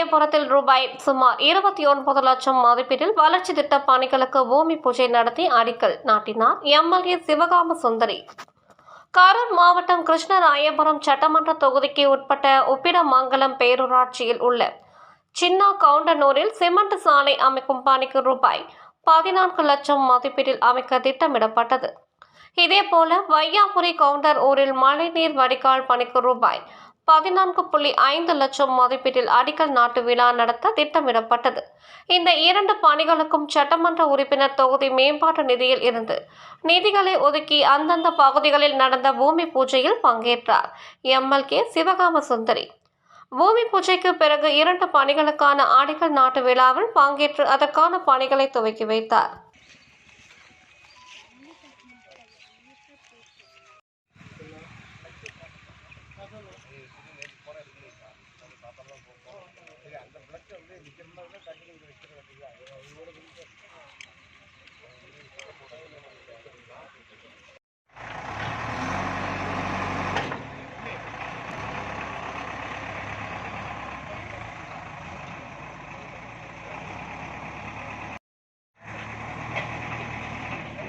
ரூபாய் சுமார் இருபத்தி ஒன்பது லட்சம் மதிப்பீட்டில் வளர்ச்சி திட்ட பணிகளுக்கு பூமி பூஜை நடத்தி அடிக்கல் நாட்டினார் எம்எல்ஏ சிவகாம சுந்தரி. கரூர் மாவட்டம் கிருஷ்ணராயபுரம் சட்டமன்ற தொகுதிக்கு உட்பட்ட உப்பிடமங்கலம் பேரூராட்சியில் உள்ள சின்னா கவுண்டனூரில் சிமெண்ட் சாலை அமைக்கும் பணிக்கு ரூபாய் பதினான்கு லட்சம் மதிப்பீட்டில் அமைக்க திட்டமிடப்பட்டது. இதேபோல வையாபுரி கவுண்டர் ஊரில் மழைநீர் வடிகால் பணிக்கு ரூபாய் பதினான்கு புள்ளி ஐந்து லட்சம் மதிப்பீட்டில் அடிக்கல் நாட்டு விழா நடத்த திட்டமிடப்பட்டது. இந்த இரண்டு பணிகளுக்கும் சட்டமன்ற உறுப்பினர் தொகுதி மேம்பாட்டு நிதியில் இருந்து நிதிகளை ஒதுக்கி அந்தந்த பகுதிகளில் நடந்த பூமி பூஜையில் பங்கேற்றார். எம்எல்கே சிவகாம சுந்தரி பூமி பூஜைக்கு பிறகு இரண்டு பணிகளுக்கான அடிக்கல் நாட்டு விழாவில் பங்கேற்று அதற்கான பணிகளை துவக்கி வைத்தார்.